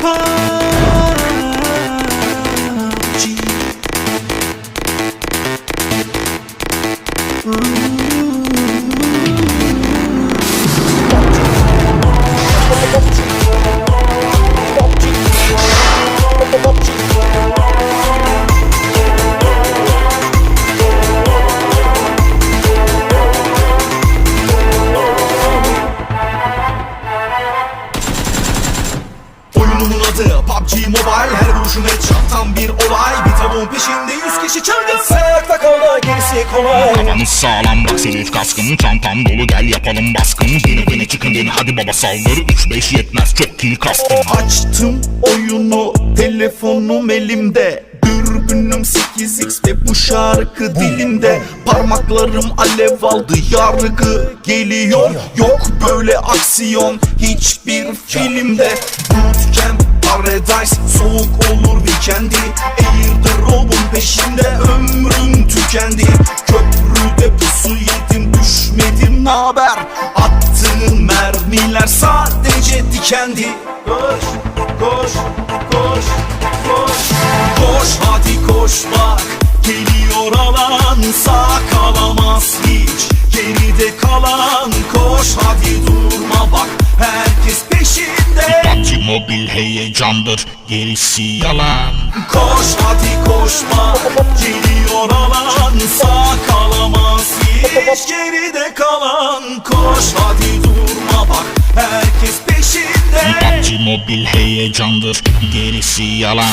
Paul. Portakalda gerisi kolay. Arabanız sağlam bak senin kaskım Çantam dolu gel yapalım baskın. Yeni beni çıkın yeni hadi baba saldır. 3-5 yetmez çok kill kastım. Açtım oyunu telefonum elimde. Dürbünüm 8x ve bu şarkı dilimde Parmaklarım alev aldı yargı geliyor. Yok böyle aksiyon hiçbir filmde. Bootcamp Paradise soğuk olur weekendi Airdrop'un dikendi Koş, koş, koş, koş. Koş hadi koş bak. Geliyor alan sağ kalamaz hiç. Geride kalan koş hadi durma bak. Herkes peşinde. PUBG mobil heyecandır gerisi yalan. Koş hadi koşma Geliyor alan sağ kalamaz hiç. Geride kalan koş hadi Mobil heyecandır gerisi yalan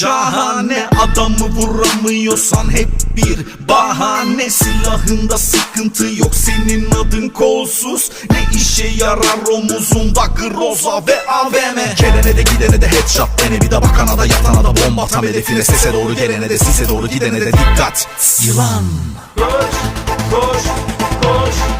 Şahane. Adamı vuramıyorsan hep bir bahane. Silahında sıkıntı yok senin adın kolsuz. Ne işe yarar omuzunda groza ve AVM Gelene de gidene de headshot dene bir de bakana da yatana da bomba Tam hedefine. Sese doğru gelene de sise doğru gidene de dikkat. Yılan. Koş koş koş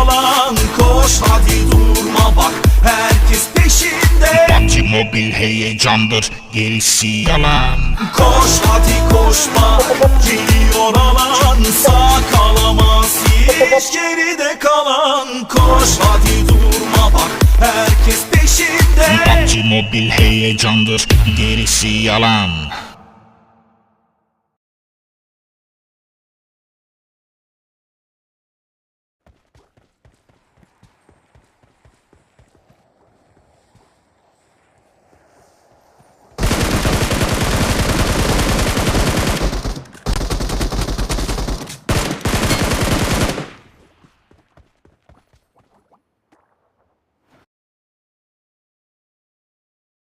Kalan koş hadi durma bak Herkes peşinde. PUBG mobil heyecandır gerisi yalan. Koş hadi koşma Geliyor alan sağ kalamaz hiç Geride kalan. Koş hadi durma bak Herkes peşinde. PUBG mobil heyecandır gerisi yalan